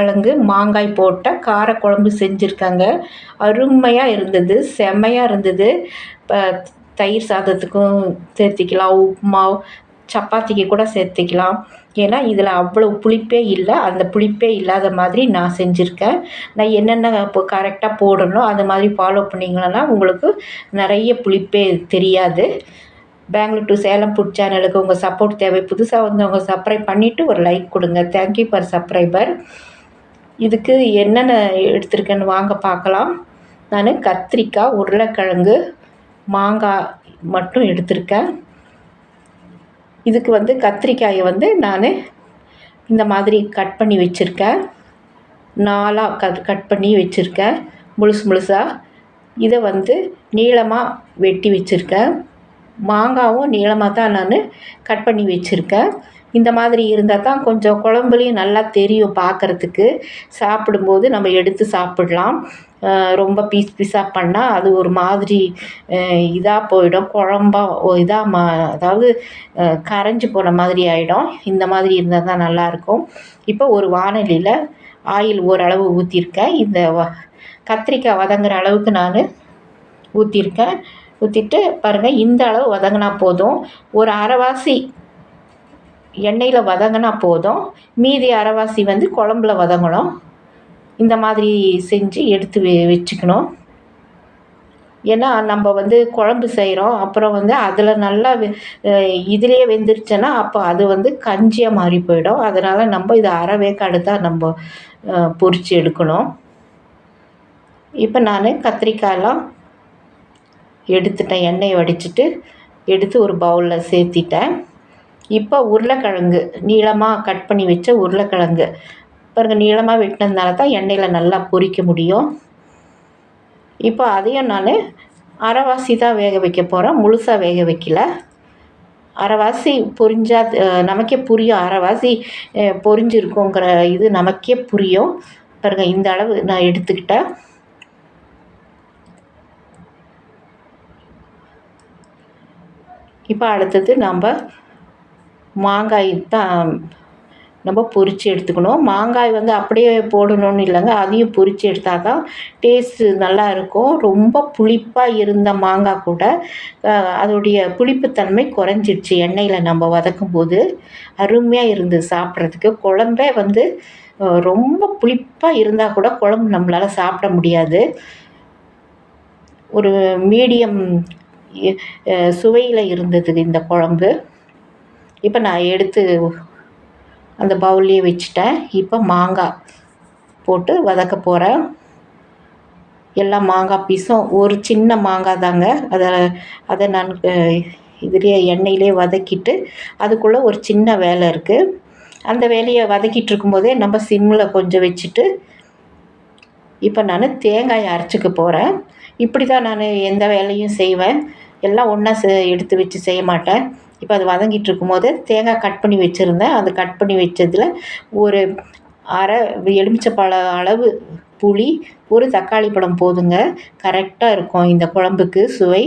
கிழங்கு மாங்காய் போட்ட காரக்குழம்பு செஞ்சுருக்காங்க. அருமையாக இருந்தது செம்மையாக இருந்தது. இப்போ தயிர் சாதத்துக்கும் சேர்த்திக்கலாம் உப்புமா சப்பாத்திக்கு கூட சேர்த்திக்கலாம். ஏன்னா இதில் அவ்வளோ புளிப்பே இல்லை. அந்த புளிப்பே இல்லாத மாதிரி நான் செஞ்சுருக்கேன். நான் என்னென்ன இப்போ கரெக்டாக போடணும் அது மாதிரி ஃபாலோ பண்ணிங்கன்னா உங்களுக்கு நிறைய புளிப்பே தெரியாது. பெங்களூர் டு சேலம் ஃபுட் சேனலுக்கு உங்கள் சப்போர்ட் தேவை. புதுசாக வந்தவங்க சப்ஸ்கிரைப் பண்ணிவிட்டு ஒரு லைக் கொடுங்க. தேங்க்யூ ஃபார் சப்ஸ்கிரைபர் இதுக்கு என்னென்ன எடுத்திருக்கேன்னு வாங்க பார்க்கலாம். நான் கத்திரிக்காய் உருளைக்கிழங்கு மாங்காய் மட்டும் எடுத்திருக்கேன். இதுக்கு வந்து கத்திரிக்காயை வந்து நான் இந்த மாதிரி கட் பண்ணி வச்சுருக்கேன். நாலாக கட் கட் பண்ணி வச்சுருக்கேன். முழுசு முழுசாக இதை வந்து நீளமாக வெட்டி வச்சுருக்கேன். மாங்காவும் நீளமாக தான் நான் கட் பண்ணி வச்சுருக்கேன். இந்த மாதிரி இருந்தால் தான் கொஞ்சம் குழம்புலையும் நல்லா தெரியும் பார்க்குறதுக்கு சாப்பிடும்போது நம்ம எடுத்து சாப்பிட்லாம். ரொம்ப பீஸ் பீஸாக பண்ணால் அது ஒரு மாதிரி இதாக போயிடும். குழம்பா இதாக மா அதாவது கரைஞ்சி போன மாதிரி ஆகிடும் இந்த மாதிரி இருந்தால் தான் நல்லாயிருக்கும் இப்போ ஒரு வானொலியில் ஆயில் ஓரளவு ஊற்றிருக்கேன் இந்த வ கத்திரிக்காய் வதங்குற அளவுக்கு நான் ஊற்றிருக்கேன் ஊற்றிட்டு பாருங்கள் இந்த அளவு வதங்கினா போதும். ஒரு அரைவாசி எண்ணெயில் வதங்கினா போதும். மீதி அரைவாசி வந்து குழம்புல வதங்கணும். இந்த மாதிரி செஞ்சு எடுத்து வெ வச்சுக்கணும். ஏன்னா நம்ம வந்து குழம்பு செய்கிறோம் அப்புறம் வந்து அதில் நல்லா இதிலே வெந்துருச்சுன்னா அப்போ அது வந்து கஞ்சியாக மாறி போயிடும். அதனால் நம்ம இதை அரை வேக்காடு தான் நம்ம பொரித்து எடுக்கணும். இப்போ நான் கத்திரிக்காயெல்லாம் எடுத்துட்டேன். எண்ணெயை வடிச்சிட்டு எடுத்து ஒரு பவுலில் சேர்த்திட்டேன். இப்போ உருளைக்கிழங்கு நீளமாக கட் பண்ணி வச்ச உருளைக்கிழங்கு. பாருங்க நீளமாக வெட்டினதுனால தான் எண்ணெயில் நல்லா பொரிக்க முடியும். இப்போ அதையும் நான் அரைவாசி தான் வேக வைக்க போகிறேன் முழுசாக வேக வைக்கல. அரைவாசி பொரிஞ்சா நமக்கே புரியும். அரைவாசி பொரிஞ்சிருக்குங்கிற இது நமக்கே புரியும். பாருங்க இந்த அளவு நான் எடுத்துக்கிட்டேன். இப்போ அடுத்தது நம்ம மாங்காய் தான் நம்ம பொரித்து எடுத்துக்கணும். மாங்காய் வந்து அப்படியே போடணும்னு இல்லைங்க. அதையும் பொரித்து எடுத்தால் தான் டேஸ்ட்டு நல்லா இருக்கும். ரொம்ப புளிப்பாக இருந்த மாங்காய் கூட அதோடைய புளிப்புத்தன்மை குறைஞ்சிடுச்சு எண்ணெயில் நம்ம வதக்கும் போது அருமையாக இருந்தது சாப்பிட்றதுக்கு. குழம்பே வந்து ரொம்ப புளிப்பாக இருந்தால் கூட குழம்பு நம்மளால் சாப்பிட முடியாது. ஒரு மீடியம் சுவையில் இருந்தது இந்த குழம்பு. இப்போ நான் எடுத்து அந்த பவுல்லையே வச்சுட்டேன். இப்போ மாங்காய் போட்டு வதக்க போகிறேன் எல்லா மாங்காய் பீஸும் ஒரு சின்ன மாங்காய் தாங்க. அதை அதை நான் இதுலேயே எண்ணெயிலே வதக்கிட்டு அதுக்குள்ளே ஒரு சின்ன வேலை இருக்குது அந்த வேலையை வதக்கிட்டு இருக்கும்போதே நம்ம சிம்மில் கொஞ்சம் வச்சுட்டு இப்போ நான் தேங்காயை அரைச்சிக்க போகிறேன் இப்படி தான் நான் எந்த வேலையும் செய்வேன். எல்லாம் ஒன்றா செ எடுத்து வச்சு செய்ய மாட்டேன். இப்போ அது வதங்கிட்டு இருக்கும்போது தேங்காய் கட் பண்ணி வச்சுருந்தேன். அது கட் பண்ணி வச்சதில் ஒரு அரை எலுமிச்சப்பழ அளவு புளி ஒரு தக்காளி பழம் போதுங்க. கரெக்டாக இருக்கும் இந்த குழம்புக்கு சுவை.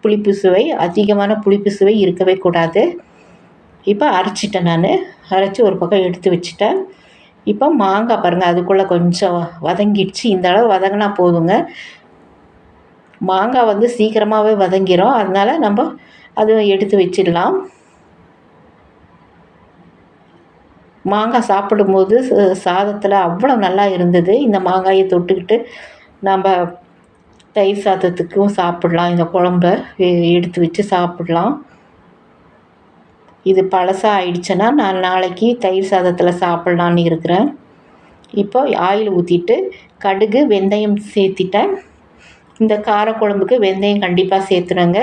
புளிப்பு சுவை. அதிகமான புளிப்பு சுவை இருக்கவே கூடாது. இப்போ அரைச்சிட்டேன் நான். அரைச்சி ஒரு பக்கம் எடுத்து வச்சுட்டேன். இப்போ மாங்காய் பாருங்கள் அதுக்குள்ளே கொஞ்சம் வதங்கிடுச்சு. இந்த அளவு வதங்கினா போதுங்க. மாங்காய் வந்து சீக்கிரமாகவே வதங்கிடும் அதனால் நம்ம அதுவும் எடுத்து வச்சிடலாம். மாங்காய் சாப்பிடும்போது சாதத்தில் அவ்வளோ நல்லா இருந்தது. இந்த மாங்காயை தொட்டுக்கிட்டு நம்ம தயிர் சாதத்துக்கும் சாப்பிட்லாம். இந்த குழம்ப எடுத்து வச்சு சாப்பிட்லாம். இது பழசாக ஆயிடுச்சுன்னா நான் நாளைக்கு தயிர் சாதத்தில் சாப்பிட்லான்னு இருக்கிறேன். இப்போ ஆயில் ஊற்றிட்டு கடுகு வெந்தயம் சேர்த்திட்டேன். இந்த காரக்குழம்புக்கு வெந்தயம் கண்டிப்பாக சேர்த்துணுங்க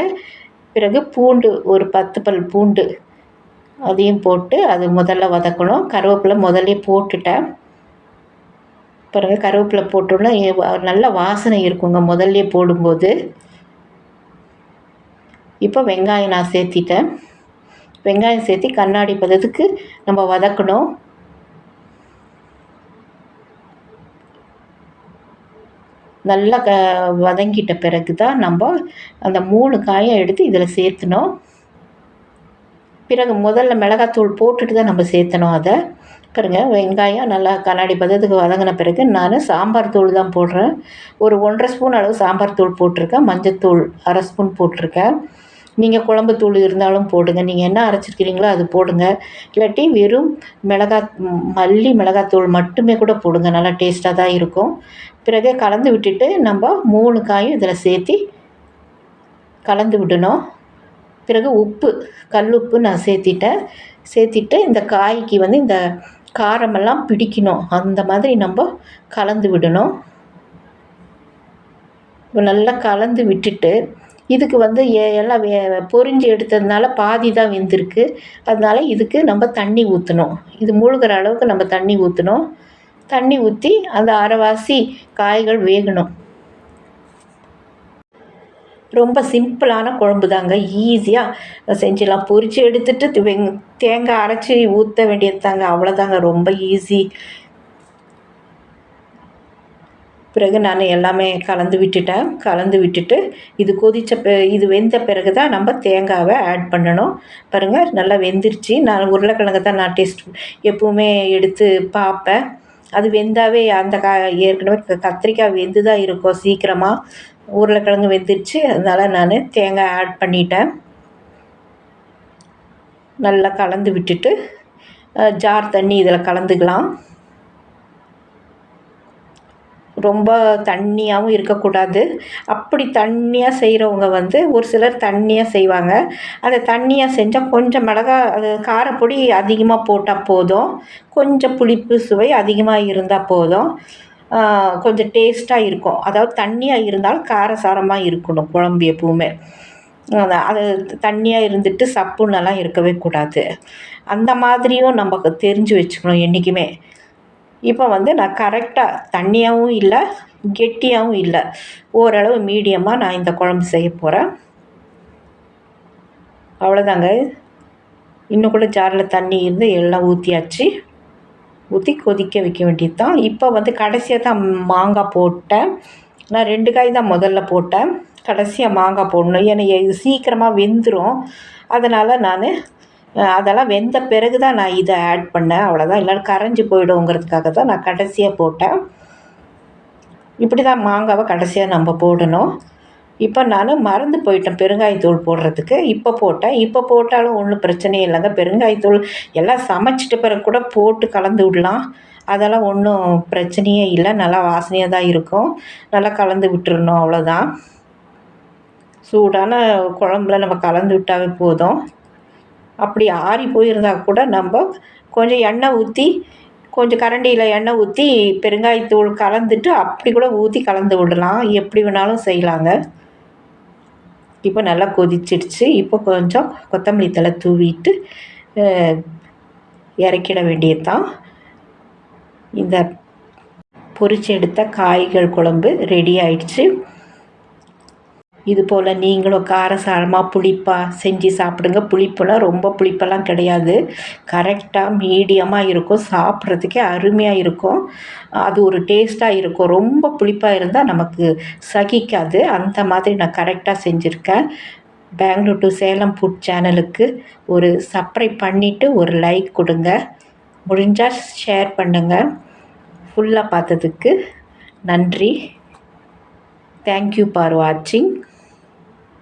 பிறகு பூண்டு ஒரு பத்து பல் பூண்டு அதையும் போட்டு அது முதல்ல வதக்கணும். கருவேப்பிலை முதல்ல போட்டுட்டேன். பிறகு கருவேப்பிலை போட்டோன்னா நல்ல வாசனை இருக்குங்க முதல்ல போடும்போது. இப்போ வெங்காயம் நான் சேர்த்திட்டேன். வெங்காயம் சேர்த்தி கண்ணாடி பதத்துக்கு நம்ம வதக்கணும். நல்லா க வதங்கிட்ட பிறகு தான் நம்ம அந்த மூணு காயை எடுத்து இதில் சேர்த்துணும். பிறகு முதல்ல மிளகாத்தூள் போட்டுட்டு தான் நம்ம சேர்த்தணும் அதை. பாருங்க வெங்காயம் நல்லா கண்ணாடி பதத்துக்கு வதங்கின பிறகு நான் சாம்பார் தூள் தான் போடுறேன். ஒரு ஒன்றரை ஸ்பூன் அளவு சாம்பார் தூள் போட்டிருக்கேன். மஞ்சத்தூள் அரை ஸ்பூன் போட்டிருக்கேன். நீங்கள் குழம்பு தூள் இருந்தாலும் போடுங்க. நீங்கள் என்ன அரைச்சிருக்கிறீங்களோ அது போடுங்க. இல்லாட்டி வெறும் மிளகா மல்லி மிளகாத்தூள் மட்டுமே கூட போடுங்க. நல்லா டேஸ்ட்டாக தான் இருக்கும். பிறகு கலந்து விட்டுட்டு நம்ம மூணு காயும் இதில் சேர்த்து கலந்து விடணும். பிறகு உப்பு கல் உப்பு நான் சேர்த்திட்டேன். சேர்த்திட்டு இந்த காய்க்கு வந்து இந்த காரமெல்லாம் பிடிக்கணும். அந்த மாதிரி நம்ம கலந்து விடணும். நல்லா கலந்து விட்டுட்டு இதுக்கு வந்து எல்லாம் பொறிஞ்சு எடுத்ததுனால பாதி தான் வெந்திருக்கு. அதனால இதுக்கு நம்ம தண்ணி ஊற்றணும் இது மூழ்கிற அளவுக்கு நம்ம தண்ணி ஊற்றணும் தண்ணி ஊற்றி அந்த அரைவாசி காய்கள் வேகணும். ரொம்ப சிம்பிளான குழம்பு தாங்க ஈஸியாக செஞ்சிடலாம். பொரித்து எடுத்துட்டு வெங் தேங்காய் அரைச்சி ஊற்ற வேண்டியது தாங்க அவ்வளோதாங்க ரொம்ப ஈஸி. பிறகு நான் எல்லாமே கலந்து விட்டுட்டேன். கலந்து விட்டுட்டு இது கொதித்த இது வெந்த பிறகு தான் நம்ம தேங்காவை ஆட் பண்ணணும். பாருங்கள் நல்லா வெந்துருச்சு. நான் உருளைக்கிழங்கு தான் நான் டேஸ்ட் எப்போவுமே எடுத்து பார்ப்பேன். அது வெந்தாவே அந்த கா ஏற்கனவே கத்திரிக்காய் வெந்து தான் இருக்கும் சீக்கிரமாக உருளைக்கிழங்கு வெந்துருச்சு. அதனால் நான் தேங்காய் ஆட் பண்ணிட்டேன். நல்லா கலந்து விட்டுட்டு ஜார் தண்ணி இதில் கலந்துக்கலாம். ரொம்ப தண்ணியாகவும் இருக்கக்கூடாது. அப்படி தண்ணியாக செய்கிறவங்க வந்து ஒரு சிலர் தண்ணியாக செய்வாங்க. அந்த தண்ணியாக செஞ்சால் கொஞ்சம் மிளகா அது காரப்பொடி அதிகமாக போட்டால் போதும். கொஞ்சம் புளிப்பு சுவை அதிகமாக இருந்தால் போதும். கொஞ்சம் டேஸ்ட்டாக இருக்கும். அதாவது தண்ணியாக இருந்தாலும் காரசாரமாக இருக்கணும் குழம்பு எப்பவுமே. அது தண்ணியாக இருந்துட்டு சப்புன்னெல்லாம் இருக்கவே கூடாது. அந்த மாதிரியும் நம்ம தெரிஞ்சு வச்சுக்கணும் என்றைக்குமே இப்போ வந்து நான் கரெக்டாக தண்ணியாகவும் இல்லை கெட்டியாகவும் இல்லை. ஓரளவு மீடியமாக நான் இந்த குழம்பு செய்ய போகிறேன் அவ்வளோதாங்க இன்னும் கூட ஜாரில் தண்ணி இருந்து எல்லாம் ஊற்றியாச்சு ஊற்றி கொதிக்க வைக்க வேண்டியது தான் இப்போ வந்து கடைசியாக தான் மாங்காய் போட்டேன். நான் ரெண்டு காய் தான் முதல்ல போட்டேன். கடைசியாக மாங்காய் போடணும். ஏன்னா இது சீக்கிரமாக வெந்துடும் அதனால் நான் அதெல்லாம் வெந்த பிறகு தான் நான் இதை ஆட் பண்ணேன். அவ்வளோதான் இல்லைன்னா கரைஞ்சி போயிடுங்கிறதுக்காக தான் நான் கடைசியாக போட்டேன். இப்படி தான் மாங்காவை கடைசியாக நம்ம போடணும். இப்போ நான் மறந்து போயிட்டேன் பெருங்காயத்தூள் போடுறதுக்கு. இப்போ போட்டேன். இப்போ போட்டாலும் ஒன்றும் பிரச்சனையே இல்லைங்க. பெருங்காயத்தூள் எல்லாம் சமைச்சிட்ட பிறகு கூட போட்டு கலந்து விடலாம். அதெல்லாம் ஒன்றும் பிரச்சனையே இல்லை. நல்லா வாசனையாக தான் இருக்கும். நல்லா கலந்து விட்டுறணும். அவ்வளோதான் சூடான குழம்புல நம்ம கலந்து விட்டாவே போதும். அப்படி ஆறி போயிருந்தா கூட நம்ம கொஞ்சம் எண்ணெய் ஊற்றி கொஞ்சம் கரண்டியில் எண்ணெய் ஊற்றி பெருங்காயத்தூள் கலந்துட்டு அப்படி கூட ஊற்றி கலந்து விடலாம். எப்படி வேணாலும் செய்யலாங்க. இப்போ நல்லா கொதிச்சிடுச்சு. இப்போ கொஞ்சம் கொத்தமல்லி தலை தூவிட்டு இறக்கிட வேண்டியது தான் இந்த பொரிச்சு எடுத்த காய்கள் குழம்பு ரெடி ஆயிடுச்சு. இது போல் நீங்களும் காரசாரமாக புளிப்பாக செஞ்சு சாப்பிடுங்க. புளிப்புலாம் ரொம்ப புளிப்பெல்லாம் கிடையாது. கரெக்டாக மீடியமாக இருக்கும். சாப்பிட்றதுக்கே அருமையாக இருக்கும். அது ஒரு டேஸ்ட்டாக இருக்கும். ரொம்ப புளிப்பாக இருந்தால் நமக்கு சகிக்காது. அந்த மாதிரி நான் கரெக்டாக செஞ்சுருக்கேன். பெங்களூர் டு சேலம் ஃபுட் சேனலுக்கு ஒரு சப்ரை பண்ணிவிட்டு ஒரு லைக் கொடுங்க. முடிஞ்சால் ஷேர் பண்ணுங்கள் ஃபுல்லாக பார்த்ததுக்கு நன்றி. தேங்க்யூ ஃபார் வாட்சிங்